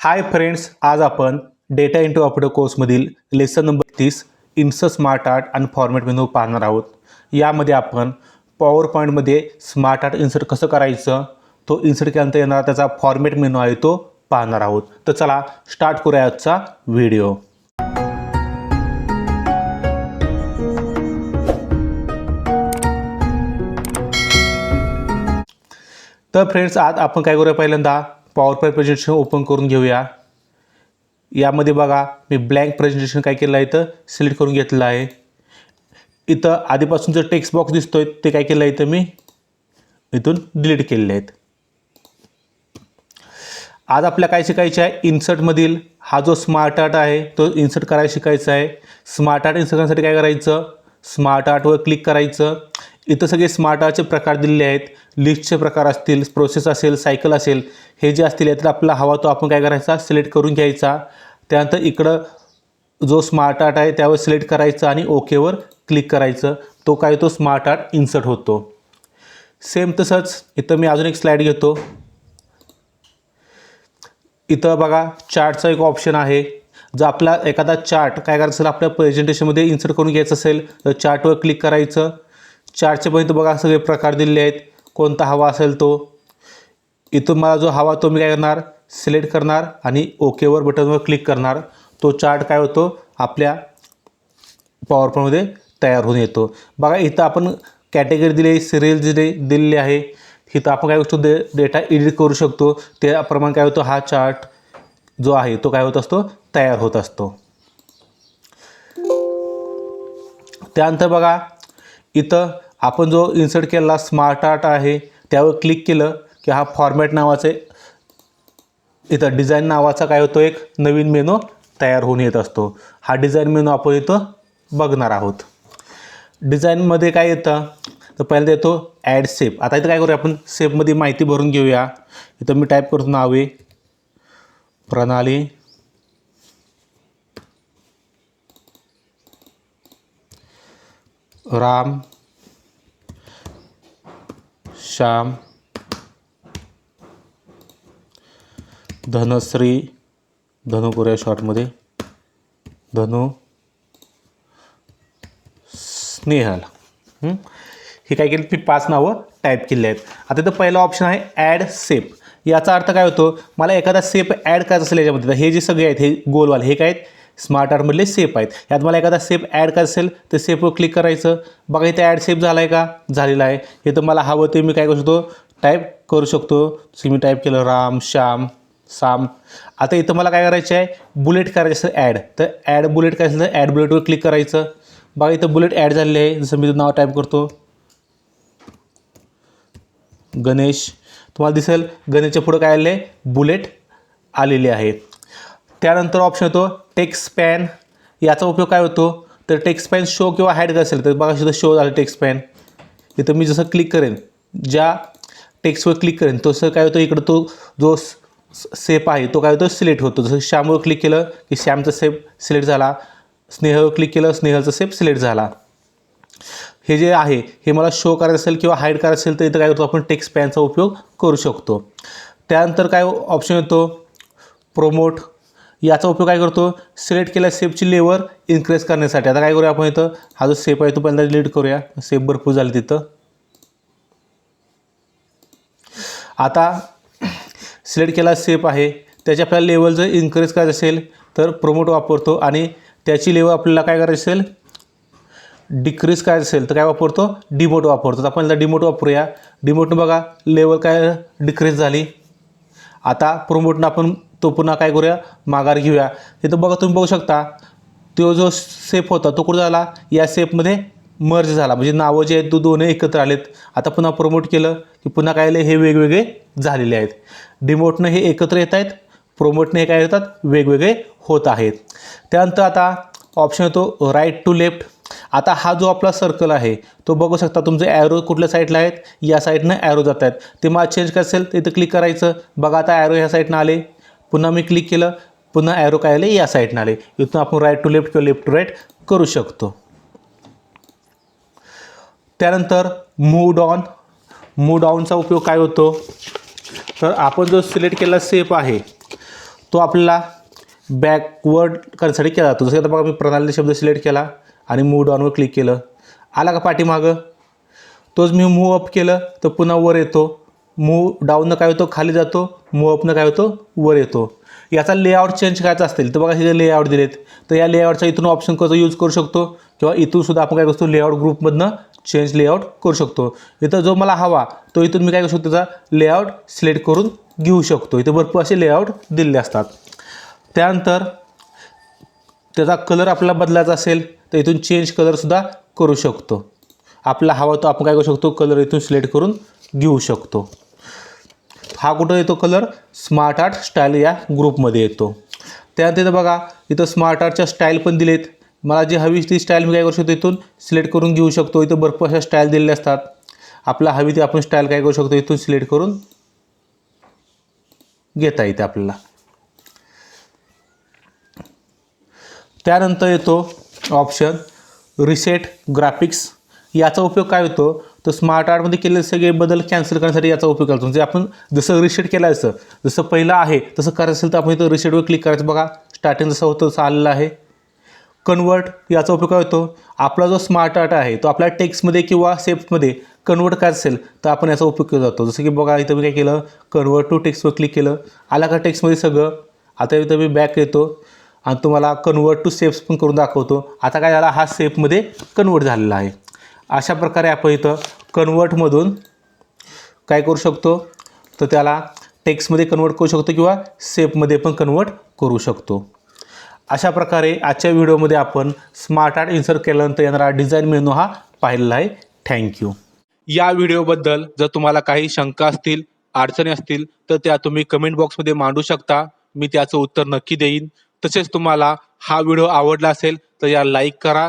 हाय friends आज आपण data into operator कोर्समधील लेसन नंबर तीस इन्स स्मार्ट आर्ट आणि फॉर्मॅट मेनू पाहणार आहोत. यामध्ये आपण पॉवर पॉईंटमध्ये स्मार्ट आर्ट इन्सर्ट कसं करायचं तो इन्सर्ट केल्यानंतर येणारा त्याचा फॉर्मॅट मेनू आहे तो पाहणार आहोत. तर चला स्टार्ट करूया आजचा व्हिडिओ तर फ्रेंड्स आज आपण काय करूया पहिल्यांदा? पॉवर पॉईंट प्रेझेंटेशन ओपन करून घेऊया. यामध्ये बघा मी ब्लँक प्रेझेंटेशन काय केलं आहे इथं? सिलेक्ट करून घेतलं आहे. इथं आधीपासून जो टेक्स्ट बॉक्स दिसतोय ते काय केलं आहे इथं मी? इथून डिलीट केलेले आहेत. आज आपल्या काय शिकायचे आहे? इन्सर्टमधील हा जो स्मार्ट आर्ट आहे तो इन्सर्ट करायला शिकायचा आहे. स्मार्ट आर्ट इन्सर्ट करण्यासाठी काय करायचं? स्मार्ट आर्टवर क्लिक करायचं. इथं सगळे स्मार्ट आर्टचे प्रकार दिलेले आहेत. लिस्टचे प्रकार असतील प्रोसेस असेल सायकल असेल हे जे असतील यातला आपला हवा तो आपण काय करायचा? सिलेक्ट करून घ्यायचा. त्यानंतर इकडं जो स्मार्ट आर्ट आहे त्यावर सिलेक्ट करायचं आणि ओकेवर क्लिक करायचं. तो काय तो स्मार्ट आर्ट इन्सर्ट होतो. सेम तसंच इथं मी अजून एक स्लाईड घेतो. इथं बघा चार्टचा एक ऑप्शन आहे. जर आपला एखादा चार्ट काय करायचं असेल आपल्या प्रेझेंटेशनमध्ये इन्सर्ट करून घ्यायचं असेल तर चार्टवर क्लिक करायचं. चार्टचे पण इथं बघा सगळे प्रकार दिलेले आहेत. कोणता हवा असेल तो. इथून मला जो हवा तो मी काय करणार? सिलेक्ट करणार आणि ओकेवर बटनवर क्लिक करणार. तो चार्ट काय होतो? आपल्या पॉवरपॉईंटमध्ये तयार होऊन येतो. बघा इथं आपण कॅटेगरी दिली सिरियल दिले दिलेली आहे. इथं आपण काय करतो डे डेटा एडिट करू शकतो. त्याप्रमाणे काय होतं? हा चार्ट जो आहे तो काय होत असतो? तयार होत असतो. त्यानंतर बघा इथं आपण जो इन्सर्ट केलेला स्मार्ट आर्ट आहे त्यावर क्लिक केलं की हा फॉर्मॅट नावाचे इथं डिझाईन नावाचा काय होतो एक नवीन मेनू तयार होऊन येत असतो. हा डिझाईन मेनू आपण इथं बघणार आहोत. डिझाईनमध्ये काय येतं? तर पहिल्यांदा येतो ॲड सेप आता इथं काय करूया आपण? सेपमध्ये माहिती भरून घेऊया. इथं मी टाईप करतो नावे प्रणाली. राम. श्याम धनश्री धनु करूया शॉर्टमध्ये धनु स्नेहल. हे काय केलं? मी पाच नावं टाईप केली आहेत. आता इथं पहिला ऑप्शन आहे ॲड सेप याचा अर्थ काय होतो? मला एखादा सेप ॲड करायचा असेल याच्यामध्ये हे जे सगळे आहेत हे गोलवाल हे काय आहेत? स्मार्ट आर्टमधले सेप आहेत. यात मला एखादा सेप ॲड करायचं असेल तर सेपवर क्लिक करायचं. बघा इथे ॲड सेप झाला आहे का? झालेला आहे. हे तर मला हवं ते मी काय करू शकतो? टाईप करू शकतो. जसं मी टाईप केलं राम श्याम साम. आता इथं मला काय करायचं आहे? बुलेट करायचं असेल ॲड तर ॲड बुलेट करायचं असेल तर ॲड बुलेटवर क्लिक करायचं. बघा इथं बुलेट ॲड झालेले आहे. जसं मी नाव टाईप करतो. गणेश. तुम्हाला दिसेल गणेशच्या पुढं काय आलेलं आहे? बुलेट आलेले आहेत त्यानंतर ऑप्शन येतो टेक्स्ट पॅन याचा उपयोग काय होतो? तर टेक्स्ट पॅन शो किंवा हाईड असेल तर बघा सुद्धा शो झालं टेक्स्ट पॅन इथं मी जसं क्लिक करेन ज्या टेक्स्टवर क्लिक करेन तसं काय होतं? इकडं तो जो सेप आहे तो काय होतो? सिलेक्ट होतो. जसं श्यामवर क्लिक केलं की श्यामचा सेप सिलेक्ट झाला. स्नेहवर क्लिक केलं स्नेहलचा सेप सिलेक्ट झाला. हे जे आहे हे मला शो करायचं असेल किंवा हाईड करायचं असेल तर इथं काय करतो आपण टेक्स्ट पॅनचा उपयोग करू शकतो. त्यानंतर काय ऑप्शन येतो? प्रोमोट याचा उपयोग काय करतो? सिलेक्ट केल्या सेपची लेवर इन्क्रीज करण्यासाठी. आता काय करूया आपण इथं? हा जो सेप आहे तो पहिल्यांदा डिलीट करूया. सेप भरपूर झाली तिथं. आता सिलेक्ट केला सेप आहे. त्याची आपल्याला लेवल जर इन्क्रीज करायचं असेल तर प्रोमोट वापरतो आणि त्याची लेवल आपल्याला काय करायची असेल? डिक्रीज करायचं असेल तर काय वापरतो? डिमोट वापरतो. तर आपण एकदा डिमोट वापरूया. डिमोटनं बघा लेवल काय डिक्रीज झाली? आता प्रोमोटनं आपण तो पुन्हा काय करूया? माघार घेऊया. तिथं बघा तुम्ही बघू शकता तो जो सेप होता तो कुठं झाला? या सेपमध्ये मर्ज झाला. म्हणजे नावं जे आहेत तो दोन्ही एकत्र आलेत. आता पुन्हा प्रमोट केलं की पुन्हा काय आले हे वेगवेगळे झालेले आहेत. डिमोटनं हे एकत्र येत आहेत. प्रोमोटने हे काय येतात वेगवेगळे होत आहेत. त्यानंतर आता ऑप्शन येतो राईट टू लेफ्ट आता हा जो आपला सर्कल आहे तो बघू शकता तुमचे ॲरो कुठल्या साईडला आहेत? या साईडनं ॲरो जात आहेत. ते मला चेंज कसेल तिथं इथं क्लिक करायचं. बघा आता ॲरो ह्या साईडनं आले. पुन्हा मी क्लिक केलं पुन्हा ॲरो काय आले? या साईडनं आले. इथून आपण राईट टू लेफ्ट किंवा लेफ्ट टू राईट करू शकतो. त्यानंतर मूव डाऊन मूव डाऊनचा उपयोग काय होतो? तर आपण जो सिलेक्ट केलेला सेप आहे तो आपल्याला बॅकवर्ड करण्यासाठी केला जातो. जसं की आता बघा मी प्रणाली शब्द सिलेक्ट केला आणि मूव डाऊनवर क्लिक केलं. आला का पाठीमागं? तोच मी मूव अप केलं तर पुन्हा वर येतो. मूव डाऊननं काय होतो? खाली जातो. मूव अपनं काय होतो? वर येतो. याचा लेआउट चेंज करायचा असेल तर बघा हे लेआउट दिलेत तर या लेआउटचा इथून ऑप्शन कसं यूज करू शकतो? किंवा इथून सुद्धा आपण काय करू शकतो? लेआउट ग्रुपमधनं चेंज लेआउट करू शकतो. इथं जो मला हवा तो इथून मी काय करू शकतो? त्याचा लेआउट सिलेक्ट करून घेऊ शकतो. इथं भरपूर असे लेआउट दिलेले असतात. त्यानंतर त्याचा कलर आपल्याला बदलायचा असेल तर इथून चेंज कलरसुद्धा करू शकतो. आपला हवा तो आपण काय करू शकतो? कलर इथून सिलेक्ट करून घेऊ शकतो. हा कुठं येतो कलर स्मार्ट आर्ट स्टाईल या ग्रुपमध्ये येतो. त्यानंतर इथं बघा इथं स्मार्ट आर्टच्या स्टाईल पण दिलेत. मला जी हवी ती स्टाईल मी काय करू शकतो इथून? सिलेक्ट करून घेऊ शकतो. इथं भरपूर अशा स्टाईल दिलेल्या असतात. आपला हवी ती आपण स्टाईल काय करू शकतो इथून? सिलेक्ट करून घेता येते आपल्याला. त्यानंतर येतो ऑप्शन रिसेट ग्राफिक्स याचा उपयोग काय होतो? तर स्मार्ट आर्टमध्ये केलेले सगळे बदल कॅन्सल करण्यासाठी याचा उपयोग करतो. म्हणजे आपण जसं रिसेट केलं असतं जसं पहिलं आहे तसं करायचं असेल तर आपण इथं रिसेटवर क्लिक करायचं. बघा स्टार्टिंग जसं होतं तसं आलेलं आहे. कन्वर्ट याचा उपयोग काय होतो? आपला जो स्मार्ट आर्ट आहे तो आपल्या टेक्स्टमध्ये किंवा सेफमध्ये कन्वर्ट करायचं असेल तर आपण याचा उपयोग केला जातो. जसं की बघा इथं मी काय केलं? कन्वर्ट टू टेक्स्टवर क्लिक केलं. आला का टेक्स्टमध्ये सगळं? आता इथं मी बॅक येतो आणि तुम्हाला कन्वर्ट टू सेप्स पण करून दाखवतो. आता काय झाला? हा सेपमध्ये कन्वर्ट झालेला आहे. अशा प्रकारे आपण इथं कन्वर्टमधून काय करू शकतो? तर त्याला टेक्स्टमध्ये कन्वर्ट करू शकतो किंवा सेपमध्ये पण कन्वर्ट करू शकतो. अशा प्रकारे आजच्या व्हिडिओमध्ये आपण स्मार्ट आर्ट इन्सर्ट केल्यानंतर येणारा डिझाईन मेनू हा पाहिलेला आहे. थँक्यू या व्हिडिओबद्दल जर तुम्हाला काही शंका असतील अडचणी असतील तर त्या तुम्ही कमेंट बॉक्समध्ये मांडू शकता. मी त्याचं उत्तर नक्की देईन. तसेच तुम्हाला हा व्हिडिओ आवडला असेल तर या लाईक करा.